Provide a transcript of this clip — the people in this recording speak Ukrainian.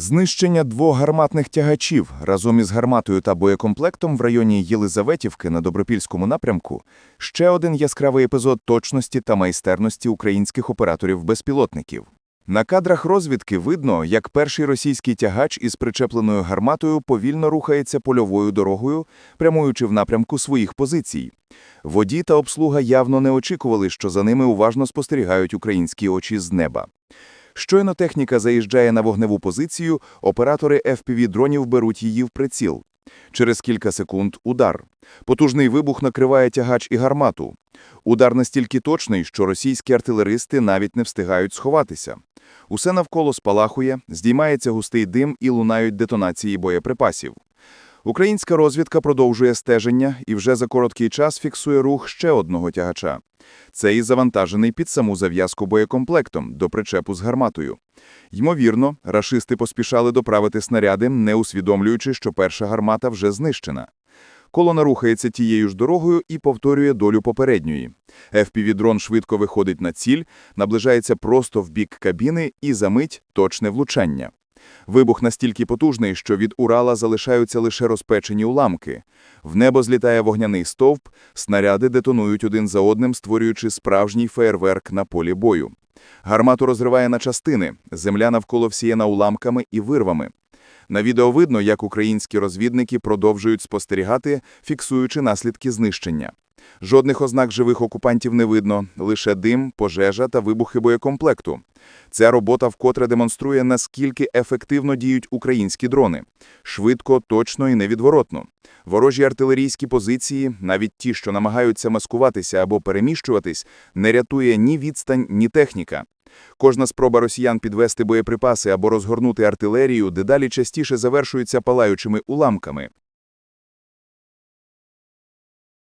Знищення двох гарматних тягачів разом із гарматою та боєкомплектом в районі Єлизаветівки на Добропільському напрямку – ще один яскравий епізод точності та майстерності українських операторів-безпілотників. На кадрах розвідки видно, як перший російський тягач із причепленою гарматою повільно рухається польовою дорогою, прямуючи в напрямку своїх позицій. Водій та обслуга явно не очікували, що за ними уважно спостерігають українські очі з неба. Щойно техніка заїжджає на вогневу позицію, оператори FPV-дронів беруть її в приціл. Через кілька секунд – удар. Потужний вибух накриває тягач і гармату. Удар настільки точний, що російські артилеристи навіть не встигають сховатися. Усе навколо спалахує, здіймається густий дим і лунають детонації боєприпасів. Українська розвідка продовжує стеження і вже за короткий час фіксує рух ще одного тягача. Цей завантажений під саму зав'язку боєкомплектом до причепу з гарматою. Ймовірно, рашисти поспішали доправити снаряди, не усвідомлюючи, що перша гармата вже знищена. Колона рухається тією ж дорогою і повторює долю попередньої. FPV-дрон швидко виходить на ціль, наближається просто в бік кабіни і за мить точне влучання. Вибух настільки потужний, що від Урала залишаються лише розпечені уламки. В небо злітає вогняний стовп, снаряди детонують один за одним, створюючи справжній феєрверк на полі бою. Гармату розриває на частини, земля навколо всіяна уламками і вирвами. На відео видно, як українські розвідники продовжують спостерігати, фіксуючи наслідки знищення. Жодних ознак живих окупантів не видно, лише дим, пожежа та вибухи боєкомплекту. Ця робота вкотре демонструє, наскільки ефективно діють українські дрони. Швидко, точно і невідворотно. Ворожі артилерійські позиції, навіть ті, що намагаються маскуватися або переміщуватись, не рятує ні відстань, ні техніка. Кожна спроба росіян підвести боєприпаси або розгорнути артилерію дедалі частіше завершується палаючими уламками.